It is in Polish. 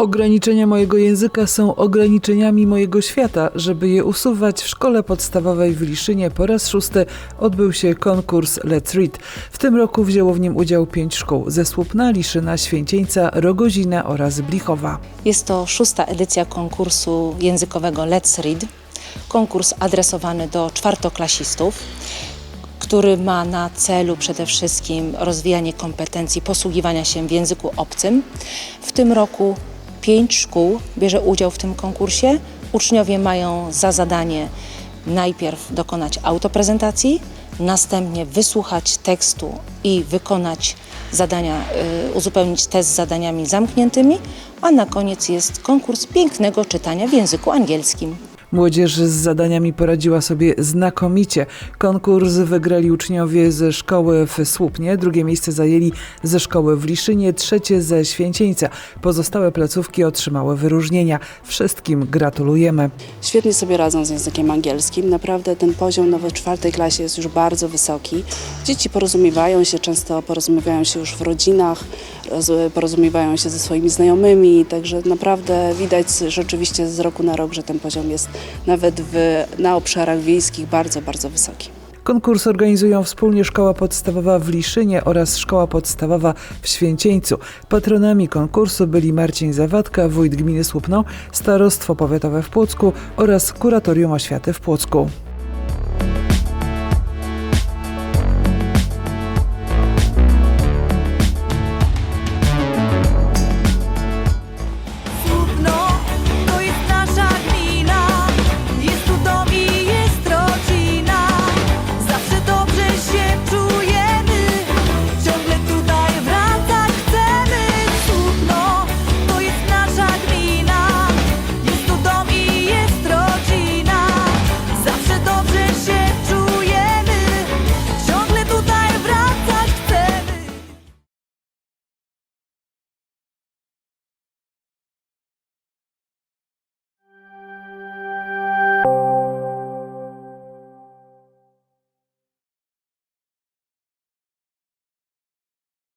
Ograniczenia mojego języka są ograniczeniami mojego świata. Żeby je usuwać, w szkole podstawowej w Liszynie po raz szósty odbył się konkurs Let's Read. W tym roku wzięło w nim udział pięć szkół ze Słupna, Liszyna, Święcieńca, Rogozina oraz Blichowa. Jest to szósta edycja konkursu językowego Let's Read. Konkurs adresowany do czwartoklasistów, który ma na celu przede wszystkim rozwijanie kompetencji posługiwania się w języku obcym. W tym roku pięć szkół bierze udział w tym konkursie. Uczniowie mają za zadanie najpierw dokonać autoprezentacji, następnie wysłuchać tekstu i wykonać zadania, y, uzupełnić test z zadaniami zamkniętymi, a na koniec jest konkurs pięknego czytania w języku angielskim. Młodzież z zadaniami poradziła sobie znakomicie. Konkurs wygrali uczniowie ze szkoły w Słupnie, drugie miejsce zajęli ze szkoły w Liszynie, trzecie ze Święcieńca. Pozostałe placówki otrzymały wyróżnienia. Wszystkim gratulujemy. Świetnie sobie radzą z językiem angielskim. Naprawdę ten poziom nawet czwartej klasie jest już bardzo wysoki. Dzieci porozumiewają się, często porozumiewają się już w rodzinach, roz- porozumiewają się ze swoimi znajomymi, także naprawdę widać rzeczywiście z roku na rok, że ten poziom jest nawet w, na obszarach wiejskich bardzo, bardzo wysoki. Konkurs organizują wspólnie Szkoła Podstawowa w Liszynie oraz Szkoła Podstawowa w Święcieńcu. Patronami konkursu byli Marcin Zawadka, wójt gminy Słupno, Starostwo Powiatowe w Płocku oraz Kuratorium Oświaty w Płocku.